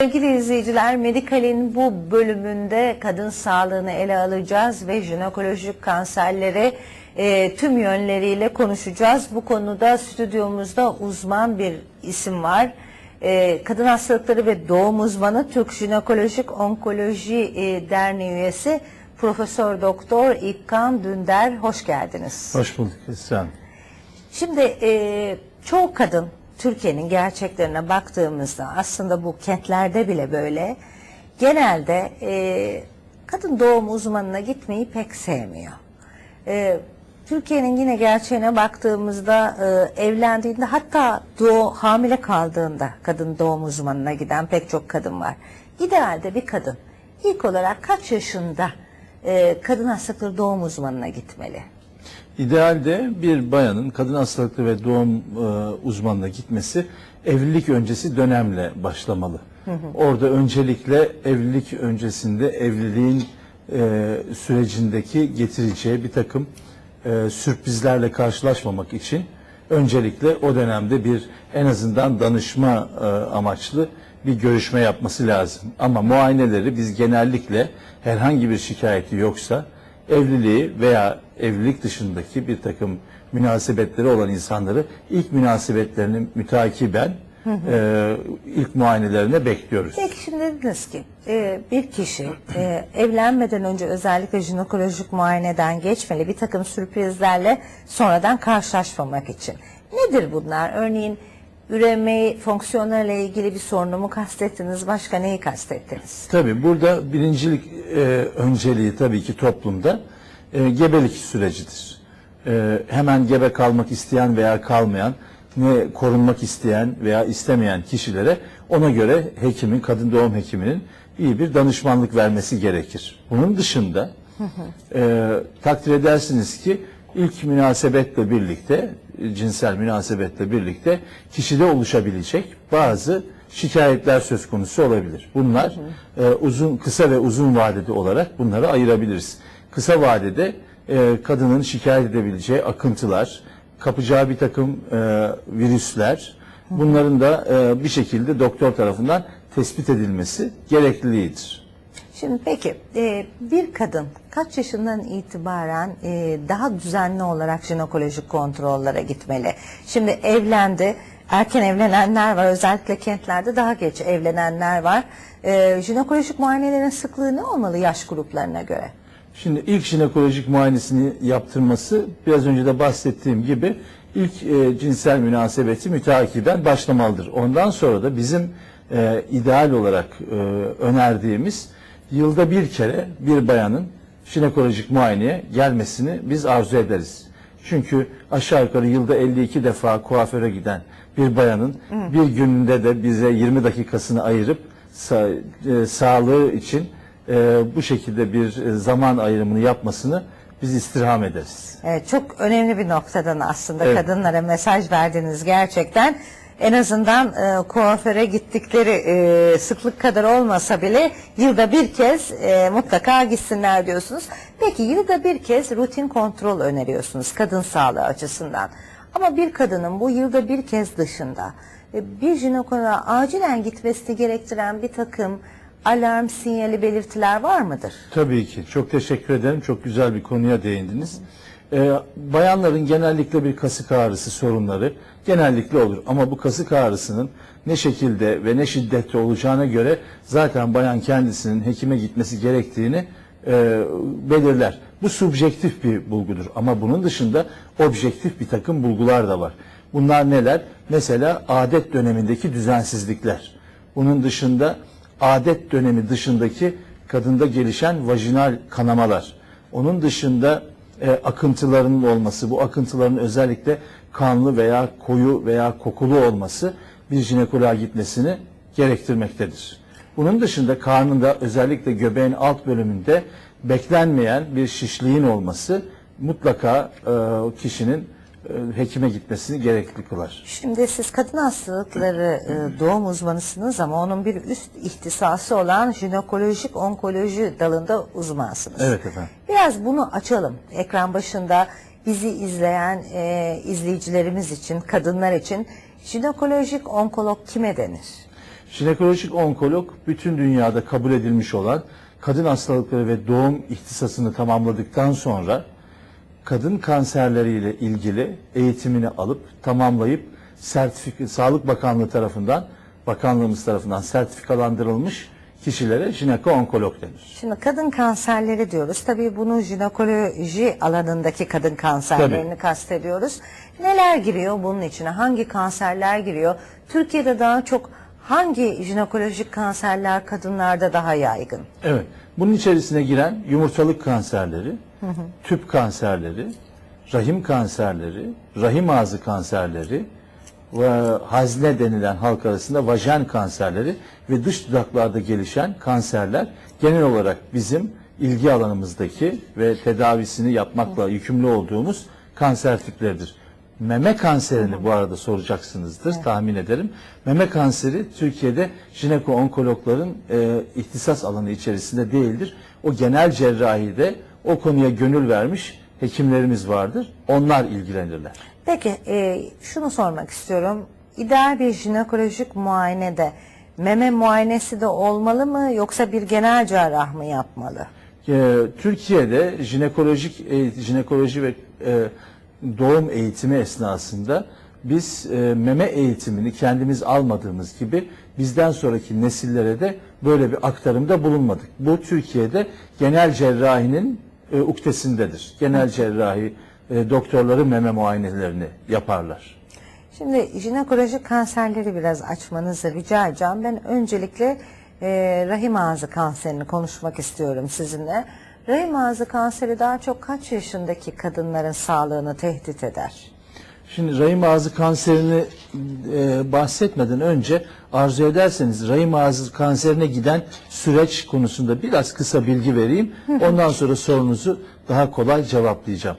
Sevgili izleyiciler, Medikal'in bu bölümünde kadın sağlığını ele alacağız ve jinekolojik kanserleri e, tüm yönleriyle konuşacağız. Bu konuda stüdyomuzda uzman bir isim var. E, kadın hastalıkları ve doğum uzmanı Türk Jinekolojik Onkoloji e, Derneği üyesi Profesör Doktor İlkan Dünder. Hoş geldiniz. Hoş bulduk Esra. Şimdi e, çoğu kadın Türkiye'nin gerçeklerine baktığımızda aslında bu kentlerde bile böyle genelde e, kadın doğum uzmanına gitmeyi pek sevmiyor. E, Türkiye'nin yine gerçeğine baktığımızda e, evlendiğinde hatta doğu, hamile kaldığında kadın doğum uzmanına giden pek çok kadın var. İdealde bir kadın ilk olarak kaç yaşında e, kadın hastalıkları doğum uzmanına gitmeli? İdealde bir bayanın kadın hastalıkları ve doğum e, uzmanına gitmesi evlilik öncesi dönemle başlamalı. Orada öncelikle evlilik öncesinde evliliğin e, sürecindeki getireceği bir takım e, sürprizlerle karşılaşmamak için öncelikle o dönemde bir en azından danışma e, amaçlı bir görüşme yapması lazım. Ama muayeneleri biz genellikle herhangi bir şikayeti yoksa evliliği veya evlilik dışındaki bir takım münasebetleri olan insanları ilk münasebetlerini mütakiben e, ilk muayenelerine bekliyoruz. Peki şimdi dediniz ki e, bir kişi e, evlenmeden önce özellikle jinekolojik muayeneden geçmeli bir takım sürprizlerle sonradan karşılaşmamak için. Nedir bunlar? Örneğin üreme fonksiyonlarıyla ilgili bir sorunu mu kastettiniz? Başka neyi kastettiniz? Tabii burada birincilik e, önceliği tabii ki toplumda e, gebelik sürecidir. E, hemen gebe kalmak isteyen veya kalmayan, ne korunmak isteyen veya istemeyen kişilere ona göre hekimin, kadın doğum hekiminin iyi bir danışmanlık vermesi gerekir. Bunun dışında e, takdir edersiniz ki ilk münasebetle birlikte, cinsel münasebetle birlikte kişide oluşabilecek bazı şikayetler söz konusu olabilir. Bunlar e, uzun, kısa ve uzun vadede olarak bunları ayırabiliriz. Kısa vadede e, kadının şikayet edebileceği akıntılar, kapacağı bir takım e, virüsler, bunların da e, bir şekilde doktor tarafından tespit edilmesi gerekliliğidir. Şimdi peki e, bir kadın kaç yaşından itibaren e, daha düzenli olarak jinekolojik kontrollere gitmeli? Şimdi evlendi, erken evlenenler var özellikle kentlerde daha geç evlenenler var. E, jinekolojik muayenelerin sıklığı ne olmalı yaş gruplarına göre? Şimdi ilk jinekolojik muayenesini yaptırması biraz önce de bahsettiğim gibi ilk e, cinsel münasebeti müteakiben başlamalıdır. Ondan sonra da bizim e, ideal olarak e, önerdiğimiz yılda bir kere bir bayanın jinekolojik muayeneye gelmesini biz arzu ederiz. Çünkü aşağı yukarı yılda 52 defa kuaföre giden bir bayanın bir gününde de bize 20 dakikasını ayırıp sa- e, sağlığı için e, bu şekilde bir e, zaman ayrımını yapmasını biz istirham ederiz. Evet, çok önemli bir noktadan aslında Evet. kadınlara mesaj verdiniz gerçekten. En azından e, kuaföre gittikleri e, sıklık kadar olmasa bile yılda bir kez e, mutlaka gitsinler diyorsunuz. Peki yılda bir kez rutin kontrol öneriyorsunuz kadın sağlığı açısından. Ama bir kadının bu yılda bir kez dışında e, bir jinekoloğa acilen gitmesini gerektiren bir takım alarm sinyali belirtiler var mıdır? Tabii ki. Çok teşekkür ederim. Çok güzel bir konuya değindiniz. Ee, bayanların genellikle bir kasık ağrısı sorunları genellikle olur. Ama bu kasık ağrısının ne şekilde ve ne şiddette olacağına göre zaten bayan kendisinin hekime gitmesi gerektiğini e, belirler. Bu subjektif bir bulgudur. Ama bunun dışında objektif bir takım bulgular da var. Bunlar neler? Mesela adet dönemindeki düzensizlikler. Bunun dışında adet dönemi dışındaki kadında gelişen vajinal kanamalar. Onun dışında e, akıntıların olması, bu akıntıların özellikle kanlı veya koyu veya kokulu olması bir jinekoloğa gitmesini gerektirmektedir. Bunun dışında karnında özellikle göbeğin alt bölümünde beklenmeyen bir şişliğin olması mutlaka e, kişinin hekime gitmesini gerekli kılar. Şimdi siz kadın hastalıkları e, doğum uzmanısınız ama onun bir üst ihtisası olan jinekolojik onkoloji dalında uzmansınız. Evet efendim. Biraz bunu açalım. Ekran başında bizi izleyen e, izleyicilerimiz için, kadınlar için jinekolojik onkolog kime denir? Jinekolojik onkolog bütün dünyada kabul edilmiş olan kadın hastalıkları ve doğum ihtisasını tamamladıktan sonra kadın kanserleriyle ilgili eğitimini alıp tamamlayıp sertifik Sağlık Bakanlığı tarafından bakanlığımız tarafından sertifikalandırılmış kişilere jineko-onkolog denir. Şimdi kadın kanserleri diyoruz. Tabii bunu jinekoloji alanındaki kadın kanserlerini Tabii. kastediyoruz. Neler giriyor bunun içine? Hangi kanserler giriyor? Türkiye'de daha çok hangi jinekolojik kanserler kadınlarda daha yaygın? Evet. Bunun içerisine giren yumurtalık kanserleri, tüp kanserleri, rahim kanserleri, rahim ağzı kanserleri ve hazne denilen halk arasında vajen kanserleri ve dış dudaklarda gelişen kanserler genel olarak bizim ilgi alanımızdaki ve tedavisini yapmakla yükümlü olduğumuz kanser tipleridir. Meme kanserini bu arada soracaksınızdır tahmin ederim. Meme kanseri Türkiye'de jineko-onkologların e, ihtisas alanı içerisinde değildir. O genel cerrahide o konuya gönül vermiş hekimlerimiz vardır. Onlar ilgilenirler. Peki e, şunu sormak istiyorum. İdeal bir jinekolojik muayenede meme muayenesi de olmalı mı yoksa bir genel cerrah mı yapmalı? Ee, Türkiye'de jinekolojik e, jinekoloji ve e, doğum eğitimi esnasında biz e, meme eğitimini kendimiz almadığımız gibi bizden sonraki nesillere de böyle bir aktarımda bulunmadık. Bu Türkiye'de genel cerrahinin e, ukdesindedir. Genel cerrahi e, doktorları meme muayenelerini yaparlar. Şimdi jinekolojik kanserleri biraz açmanızı rica edeceğim. Ben öncelikle e, rahim ağzı kanserini konuşmak istiyorum sizinle. Rahim ağzı kanseri daha çok kaç yaşındaki kadınların sağlığını tehdit eder? Şimdi rahim ağzı kanserini e, bahsetmeden önce arzu ederseniz rahim ağzı kanserine giden süreç konusunda biraz kısa bilgi vereyim. Ondan sonra sorunuzu daha kolay cevaplayacağım.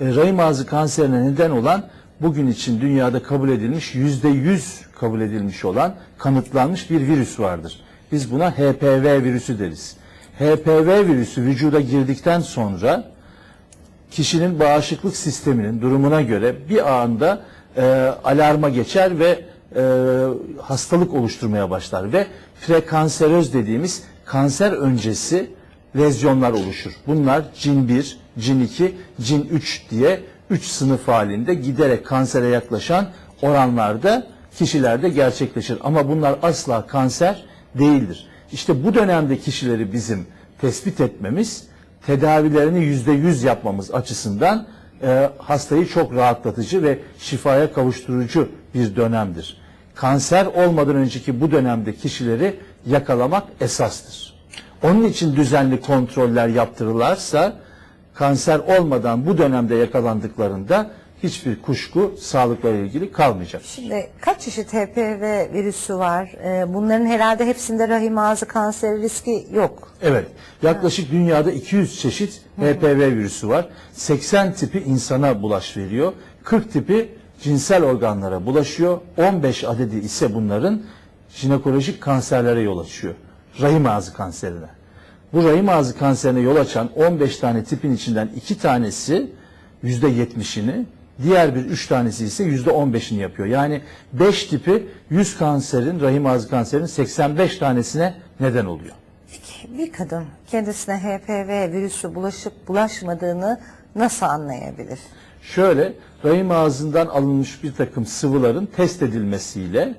E, rahim ağzı kanserine neden olan bugün için dünyada kabul edilmiş yüzde yüz kabul edilmiş olan kanıtlanmış bir virüs vardır. Biz buna HPV virüsü deriz. HPV virüsü vücuda girdikten sonra kişinin bağışıklık sisteminin durumuna göre bir anda e, alarma geçer ve e, hastalık oluşturmaya başlar ve prekanseröz dediğimiz kanser öncesi lezyonlar oluşur. Bunlar cin 1, cin 2, cin 3 diye 3 sınıf halinde giderek kansere yaklaşan oranlarda kişilerde gerçekleşir. Ama bunlar asla kanser değildir. İşte bu dönemde kişileri bizim tespit etmemiz tedavilerini yüzde yüz yapmamız açısından e, hastayı çok rahatlatıcı ve şifaya kavuşturucu bir dönemdir. Kanser olmadan önceki bu dönemde kişileri yakalamak esastır. Onun için düzenli kontroller yaptırırlarsa kanser olmadan bu dönemde yakalandıklarında hiçbir kuşku sağlıkla ilgili kalmayacak. Şimdi kaç çeşit HPV virüsü var? E, bunların herhalde hepsinde rahim ağzı kanseri riski yok. Evet. Yaklaşık dünyada 200 çeşit HPV virüsü var. 80 tipi insana bulaş veriyor. 40 tipi cinsel organlara bulaşıyor. 15 adedi ise bunların jinekolojik kanserlere yol açıyor. Rahim ağzı kanserine. Bu rahim ağzı kanserine yol açan 15 tane tipin içinden 2 tanesi %70'ini, diğer bir 3 tanesi ise %15'ini yapıyor. Yani 5 tipi 100 kanserin, rahim ağzı kanserinin 85 tanesine neden oluyor. Bir kadın kendisine HPV virüsü bulaşıp bulaşmadığını nasıl anlayabilir? Şöyle rahim ağzından alınmış bir takım sıvıların test edilmesiyle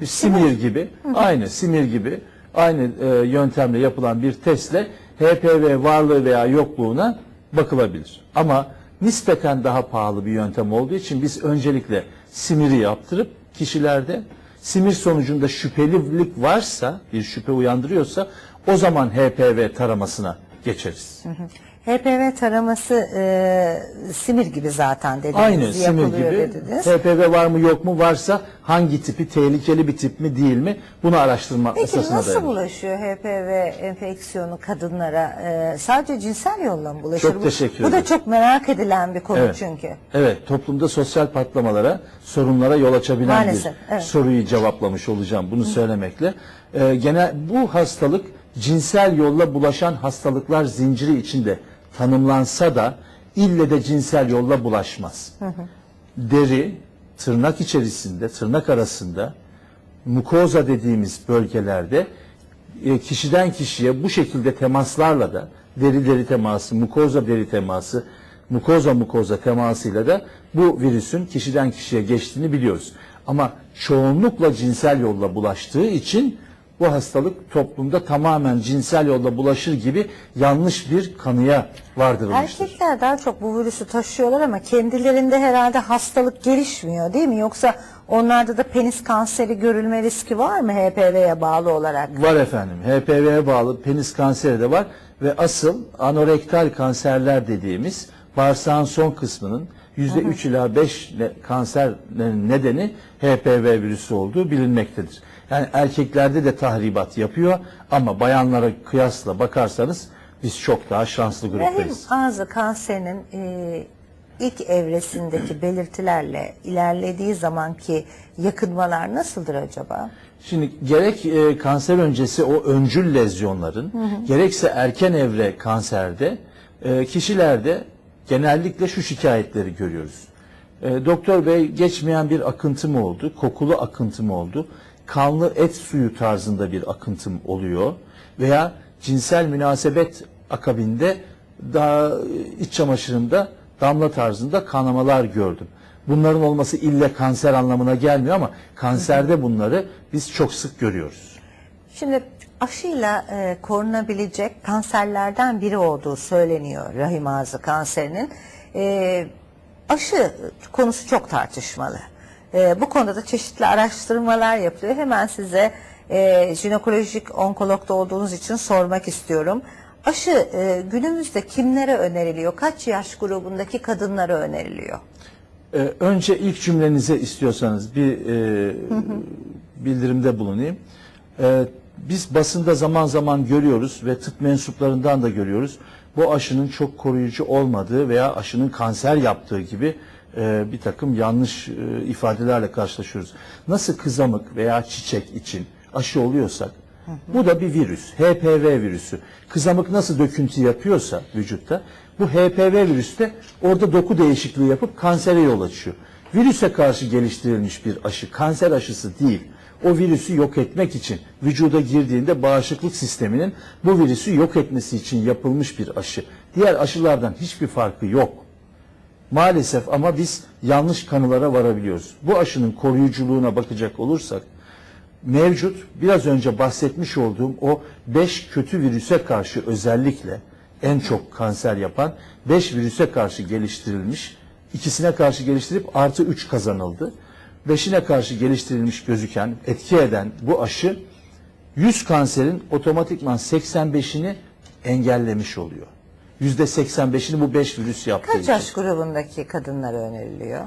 bir simir gibi aynı simir gibi aynı e, yöntemle yapılan bir testle HPV varlığı veya yokluğuna bakılabilir. Ama nispeten daha pahalı bir yöntem olduğu için biz öncelikle simiri yaptırıp kişilerde simir sonucunda şüphelilik varsa bir şüphe uyandırıyorsa o zaman HPV taramasına geçeriz. HPV taraması e, simir gibi zaten dediniz. Aynı simir gibi. dediniz. HPV var mı yok mu varsa hangi tipi tehlikeli bir tip mi değil mi bunu araştırma Peki esasına nasıl dayanır. bulaşıyor HPV enfeksiyonu kadınlara? E, sadece cinsel yolla mı bulaşır? Çok teşekkür Bu da ederim. çok merak edilen bir konu Evet. çünkü. Evet, toplumda sosyal patlamalara, sorunlara yol açabilen Maalesef, bir evet. soruyu cevaplamış olacağım bunu söylemekle. Ee, gene bu hastalık cinsel yolla bulaşan hastalıklar zinciri içinde tanımlansa da ille de cinsel yolla bulaşmaz. Deri, tırnak içerisinde, tırnak arasında mukoza dediğimiz bölgelerde e, kişiden kişiye bu şekilde temaslarla da deri deri teması, mukoza deri teması, mukoza mukoza temasıyla da bu virüsün kişiden kişiye geçtiğini biliyoruz. Ama çoğunlukla cinsel yolla bulaştığı için bu hastalık toplumda tamamen cinsel yolla bulaşır gibi yanlış bir kanıya vardırılmıştır. Erkekler daha çok bu virüsü taşıyorlar ama kendilerinde herhalde hastalık gelişmiyor değil mi? Yoksa onlarda da penis kanseri görülme riski var mı HPV'ye bağlı olarak? Var efendim. HPV'ye bağlı penis kanseri de var ve asıl anorektal kanserler dediğimiz bağırsağın son kısmının %3 ila 5 ne- nedeni HPV virüsü olduğu bilinmektedir. Yani erkeklerde de tahribat yapıyor ama bayanlara kıyasla bakarsanız biz çok daha şanslı Rahim gruptayız. ağzı kanserinin e, ilk evresindeki belirtilerle ilerlediği zamanki yakınmalar nasıldır acaba? Şimdi gerek e, kanser öncesi o öncül lezyonların gerekse erken evre kanserde e, kişilerde genellikle şu şikayetleri görüyoruz. E, doktor bey geçmeyen bir akıntı mı oldu? Kokulu akıntı mı oldu? Kanlı et suyu tarzında bir akıntım oluyor veya cinsel münasebet akabinde daha e, iç çamaşırımda damla tarzında kanamalar gördüm. Bunların olması ille kanser anlamına gelmiyor ama kanserde bunları biz çok sık görüyoruz. Şimdi aşıyla e, korunabilecek kanserlerden biri olduğu söyleniyor rahim ağzı kanserinin. E, aşı konusu çok tartışmalı. E, bu konuda da çeşitli araştırmalar yapılıyor. Hemen size e, jinekolojik onkologda olduğunuz için sormak istiyorum. Aşı e, günümüzde kimlere öneriliyor? Kaç yaş grubundaki kadınlara öneriliyor? Ee, önce ilk cümlenize istiyorsanız bir e, bildirimde bulunayım. Ee, biz basında zaman zaman görüyoruz ve tıp mensuplarından da görüyoruz. Bu aşının çok koruyucu olmadığı veya aşının kanser yaptığı gibi e, bir takım yanlış e, ifadelerle karşılaşıyoruz. Nasıl kızamık veya çiçek için aşı oluyorsak bu da bir virüs. HPV virüsü. Kızamık nasıl döküntü yapıyorsa vücutta bu HPV virüsü de orada doku değişikliği yapıp kansere yol açıyor. Virüse karşı geliştirilmiş bir aşı, kanser aşısı değil. O virüsü yok etmek için vücuda girdiğinde bağışıklık sisteminin bu virüsü yok etmesi için yapılmış bir aşı. Diğer aşılardan hiçbir farkı yok. Maalesef ama biz yanlış kanılara varabiliyoruz. Bu aşının koruyuculuğuna bakacak olursak mevcut biraz önce bahsetmiş olduğum o 5 kötü virüse karşı özellikle en çok kanser yapan 5 virüse karşı geliştirilmiş, ikisine karşı geliştirip artı 3 kazanıldı. Beşine karşı geliştirilmiş gözüken, etki eden bu aşı 100 kanserin otomatikman 85'ini engellemiş oluyor. %85'ini bu 5 virüs yaptığı Kaç için. yaş grubundaki kadınlara öneriliyor?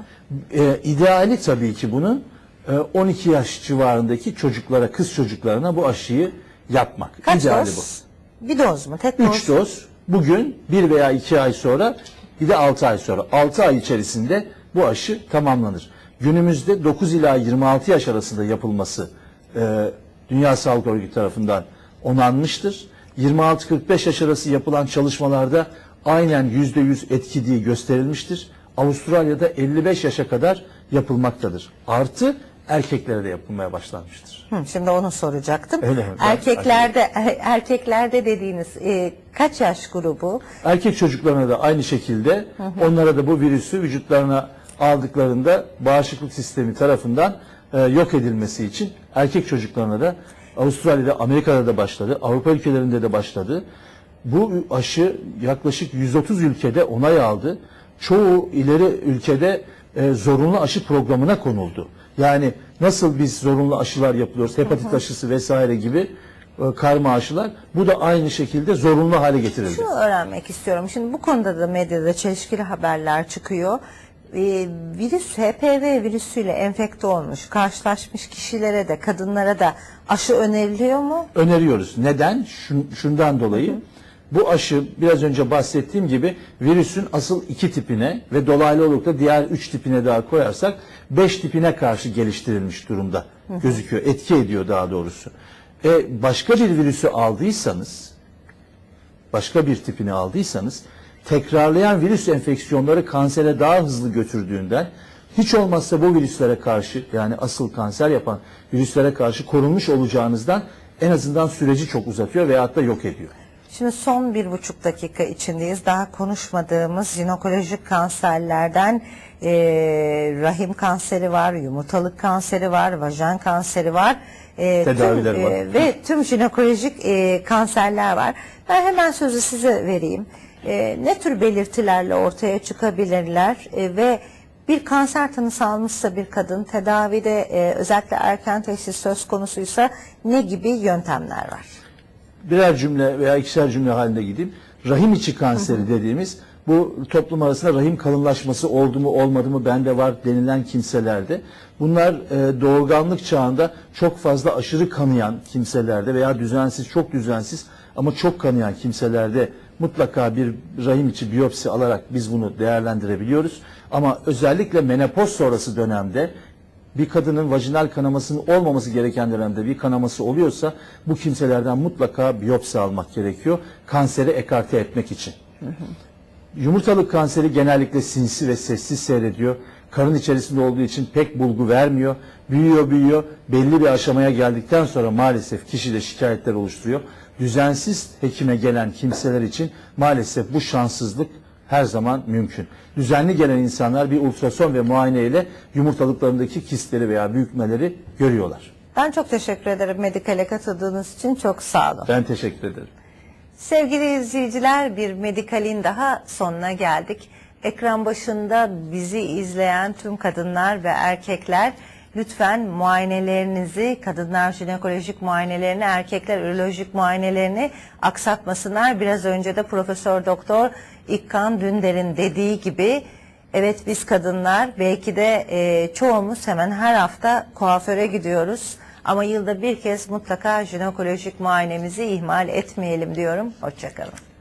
E, ideali tabii ki bunun e, 12 yaş civarındaki çocuklara, kız çocuklarına bu aşıyı yapmak. Kaç İdeali doz? Bir doz mu? Tek bu. doz? 3 doz bugün 1 veya 2 ay sonra bir de 6 ay sonra. 6 ay içerisinde bu aşı tamamlanır. Günümüzde 9 ila 26 yaş arasında yapılması e, Dünya Sağlık Örgütü tarafından onanmıştır. 26-45 yaş arası yapılan çalışmalarda aynen %100 etkiliği gösterilmiştir. Avustralya'da 55 yaşa kadar yapılmaktadır. Artı erkeklere de yapılmaya başlanmıştır. Hı, şimdi onu soracaktım. Öyle mi? Erkeklerde er- erkeklerde dediğiniz e, kaç yaş grubu? Erkek çocuklarına da aynı şekilde onlara da bu virüsü vücutlarına aldıklarında bağışıklık sistemi tarafından e, yok edilmesi için erkek çocuklarına da Avustralya'da, Amerika'da da başladı, Avrupa ülkelerinde de başladı. Bu aşı yaklaşık 130 ülkede onay aldı. Çoğu ileri ülkede e, zorunlu aşı programına konuldu. Yani nasıl biz zorunlu aşılar yapıyoruz, hepatit aşısı vesaire gibi e, karma aşılar, bu da aynı şekilde zorunlu hale getirildi. Şunu öğrenmek istiyorum. Şimdi bu konuda da medyada çelişkili haberler çıkıyor. E, virüs HPV virüsüyle enfekte olmuş, karşılaşmış kişilere de kadınlara da aşı öneriliyor mu? öneriyoruz. Neden? Şun- şundan dolayı. Bu aşı biraz önce bahsettiğim gibi virüsün asıl iki tipine ve dolaylı olarak da diğer üç tipine daha koyarsak beş tipine karşı geliştirilmiş durumda gözüküyor. Etki ediyor daha doğrusu. E, başka bir virüsü aldıysanız başka bir tipini aldıysanız tekrarlayan virüs enfeksiyonları kansere daha hızlı götürdüğünden Hiç olmazsa bu virüslere karşı yani asıl kanser yapan virüslere karşı korunmuş olacağınızdan en azından süreci çok uzatıyor veyahut da yok ediyor. Şimdi son bir buçuk dakika içindeyiz. Daha konuşmadığımız jinekolojik kanserlerden e, rahim kanseri var, yumurtalık kanseri var, vajen kanseri var. E, Tedavileri tüm, var. e, ve tüm jinekolojik e, kanserler var. Ben hemen sözü size vereyim. E, ne tür belirtilerle ortaya çıkabilirler e, ve bir kanser tanısı almışsa bir kadın tedavide e, özellikle erken teşhis söz konusuysa ne gibi yöntemler var? birer cümle veya ikişer cümle halinde gideyim. Rahim içi kanseri dediğimiz bu toplum arasında rahim kalınlaşması oldu mu olmadı mı bende var denilen kimselerde bunlar e, doğurganlık çağında çok fazla aşırı kanayan kimselerde veya düzensiz çok düzensiz ama çok kanayan kimselerde mutlaka bir rahim içi biyopsi alarak biz bunu değerlendirebiliyoruz. Ama özellikle menopoz sonrası dönemde bir kadının vajinal kanamasının olmaması gereken dönemde bir kanaması oluyorsa bu kimselerden mutlaka biyopsi almak gerekiyor. Kanseri ekarte etmek için. Yumurtalık kanseri genellikle sinsi ve sessiz seyrediyor. Karın içerisinde olduğu için pek bulgu vermiyor. Büyüyor büyüyor. Belli bir aşamaya geldikten sonra maalesef kişide şikayetler oluşturuyor. Düzensiz hekime gelen kimseler için maalesef bu şanssızlık her zaman mümkün. Düzenli gelen insanlar bir ultrason ve muayene ile yumurtalıklarındaki kistleri veya büyükmeleri görüyorlar. Ben çok teşekkür ederim Medikal'e katıldığınız için çok sağ olun. Ben teşekkür ederim. Sevgili izleyiciler bir Medikal'in daha sonuna geldik. Ekran başında bizi izleyen tüm kadınlar ve erkekler lütfen muayenelerinizi, kadınlar jinekolojik muayenelerini, erkekler ürolojik muayenelerini aksatmasınlar. Biraz önce de Profesör Doktor İkkan Dünder'in dediği gibi evet biz kadınlar belki de e, çoğumuz hemen her hafta kuaföre gidiyoruz. Ama yılda bir kez mutlaka jinekolojik muayenemizi ihmal etmeyelim diyorum. Hoşçakalın.